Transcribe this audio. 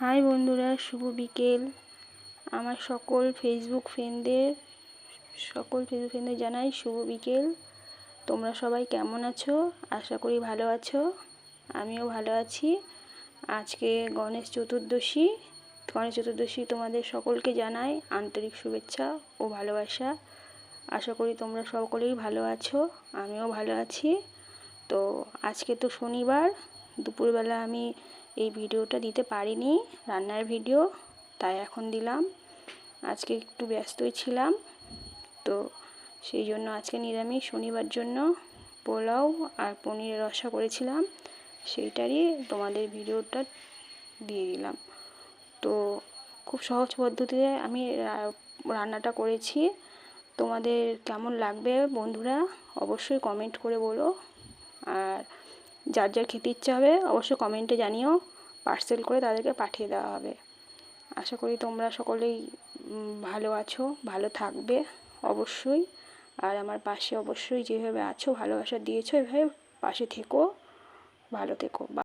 High বন্ধুরা, শুভ বিকেল। আমার সকল ফেসবুক ফ্রেন্ডদের সকল ফেসবুক ফ্রেন্ডদের জানাই শুভ বিকেল। তোমরা সবাই কেমন আছো? আশা করি ভালো আছো। আমিও ভালো আছি। আজকে গণেশ চতুর্দশী। গণেশ চতুর্দশী তোমাদের সকলকে জানাই আন্তরিক শুভেচ্ছা ও ভালোবাসা। আশা করি তোমরা সকলেই ভালো আছো, আমিও ভালো আছি। তো আজকে তো শনিবার দুপুরবেলা আমি এই ভিডিওটা দিতে পারিনি, রান্নার ভিডিও, তাই এখন দিলাম। আজকে একটু ব্যস্তই ছিলাম, তো সেই জন্য আজকে নিরামিষ, শনিবার জন্য পোলাও আর পনিরের রসা করেছিলাম, সেইটারই তোমাদের ভিডিওটা দিয়ে দিলাম। তো খুব সহজ পদ্ধতিতে আমি রান্নাটা করেছি। তোমাদের কেমন লাগবে বন্ধুরা, অবশ্যই কমেন্ট করে বলো। আর যার যার খেতে ইচ্ছা হবে অবশ্যই কমেন্টে জানিও পার্সেল করে তাদেরকে পাঠিয়ে দেওয়া হবে। আশা করি তোমরা সকলেই ভালো আছো, ভালো থাকবে অবশ্যই। আর আমার পাশে অবশ্যই যেভাবে আছো, ভালোবাসা দিয়েছ, এভাবে পাশে থেকো, ভালো থেকো